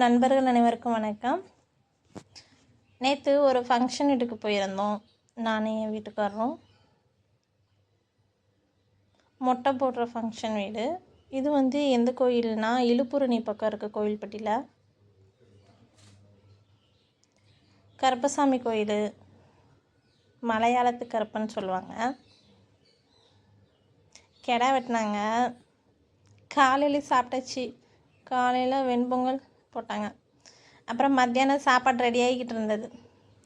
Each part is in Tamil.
நண்பர்கள் அனைவருக்கும் வணக்கம். நேற்று ஒரு ஃபங்க்ஷன் வீட்டுக்கு போயிருந்தோம். நானே என் வீட்டுக்காரரும். மொட்டை போடுற ஃபங்க்ஷன் வீடு. இது வந்து எந்த கோயில்னா இழுப்புரணி பக்கம் இருக்குது கோயில்பட்டியில் கருப்பசாமி கோயில். மலையாளத்து கருப்பன்னு சொல்லுவாங்க. கிடா வெட்டினாங்க. காலையில் சாப்பிட்டாச்சு. காலையில் வெண்பொங்கல். போட்டாங்க. அப்புறம் மத்தியானம் சாப்பாடு ரெடி ஆகிக்கிட்டு இருந்தது.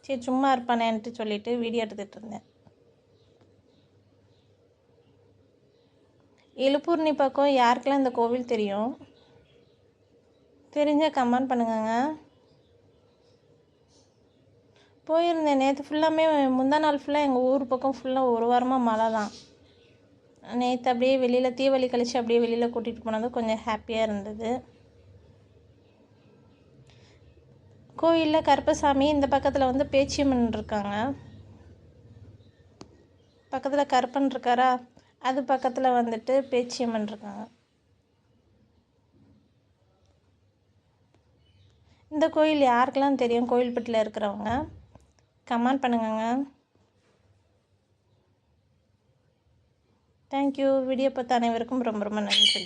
சரி சும்மா இருப்பானேன்ட்டு சொல்லிட்டு வீடியோ எடுத்துகிட்டு இருந்தேன். இழுப்பூர்ணி பக்கம் யாருக்கெல்லாம் இந்த கோவில் தெரியும்? தெரிஞ்ச கமெண்ட் பண்ணுங்கங்க. போயிருந்தேன். நேற்று ஃபுல்லாமே முந்தா நாள் ஃபுல்லாக எங்கள் ஊர் பக்கம் ஃபுல்லாக ஒரு வாரமாக மழை தான். நேற்று அப்படியே வெளியில் தீபாவளி கழிச்சு அப்படியே வெளியில் கூட்டிகிட்டு போனது கொஞ்சம் ஹாப்பியாக இருந்தது. கோயிலில் கருப்பசாமி இந்த பக்கத்தில் வந்து பேச்சியம்மன் இருக்காங்க. பக்கத்தில் கருப்பன் இருக்காரா? அது பக்கத்தில் வந்துட்டு பேச்சியம்மன் இருக்காங்க. இந்த கோயில் யாருக்கெல்லாம் தெரியும்? கோயில்பட்டியில் இருக்கிறவங்க. கமெண்ட் பண்ணுங்கங்க. தேங்க்யூ வீடியோ பார்த்த அனைவருக்கும் ரொம்ப ரொம்ப நன்றி.